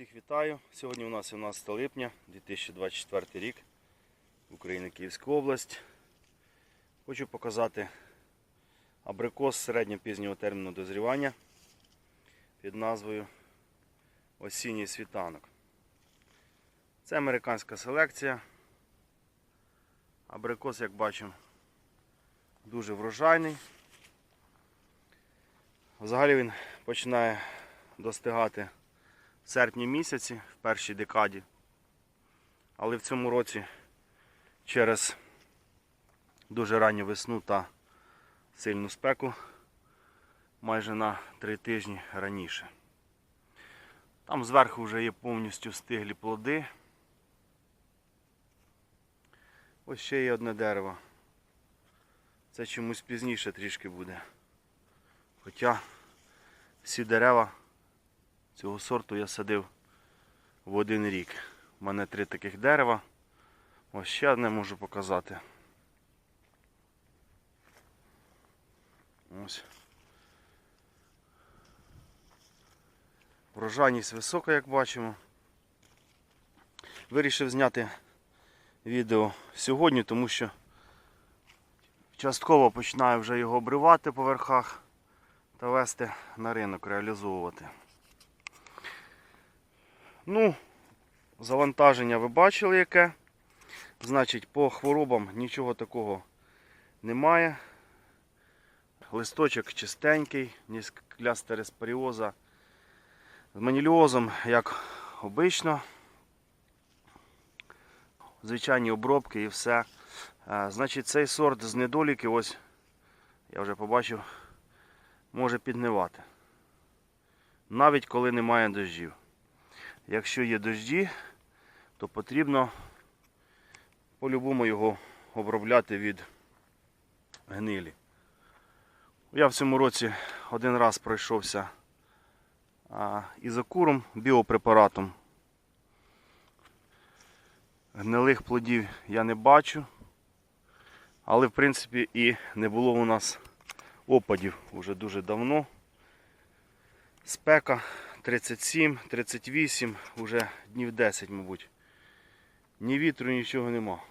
Всіх вітаю. Сьогодні у нас 17 липня 2024 рік. Україна Київська область. Хочу показати абрикос середньо-пізнього терміну дозрівання під назвою Осінній світанок. Це американська селекція. Абрикос, як бачимо, дуже врожайний. Взагалі він починає достигати серпні місяці, в першій декаді. Але в цьому році через дуже ранню весну та сильну спеку майже на три тижні раніше. Там зверху вже є повністю стиглі плоди. Ось ще є одне дерево. Це чомусь пізніше трішки буде. Хоча всі дерева цього сорту я садив в один рік. У мене три таких дерева. Ось ще одне можу показати. Врожайність висока, як бачимо. Вирішив зняти відео сьогодні, тому що частково починаю вже його обривати по верхах та вести на ринок, реалізовувати. Ну, завантаження ви бачили яке. Значить, по хворобам нічого такого немає. Листочок чистенький, ні склястереспоріоза. З маніліозом, як обично. Звичайні обробки і все. Значить, цей сорт з недоліки, ось, я вже побачив, може підгнивати. Навіть коли немає дощів. Якщо є дожді, то потрібно по-любому його обробляти від гнилі. Я в цьому році один раз пройшовся ізокуром, біопрепаратом. Гнилих плодів я не бачу, але в принципі і не було у нас опадів вже дуже давно. Спека 37, 38, вже днів 10, мабуть. Ні вітру, нічого нема.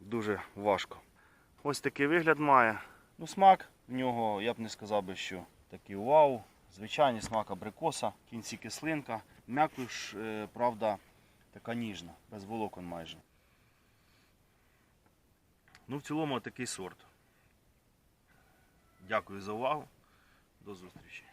Дуже важко. Ось такий вигляд має. Ну, смак в нього, я б не сказав би, що такий вау. Звичайний смак абрикоса, в кінці кислинка. М'якуш, е, правда, така ніжна, без волокон майже. Ну, в цілому такий сорт. Дякую за увагу. До зустрічі.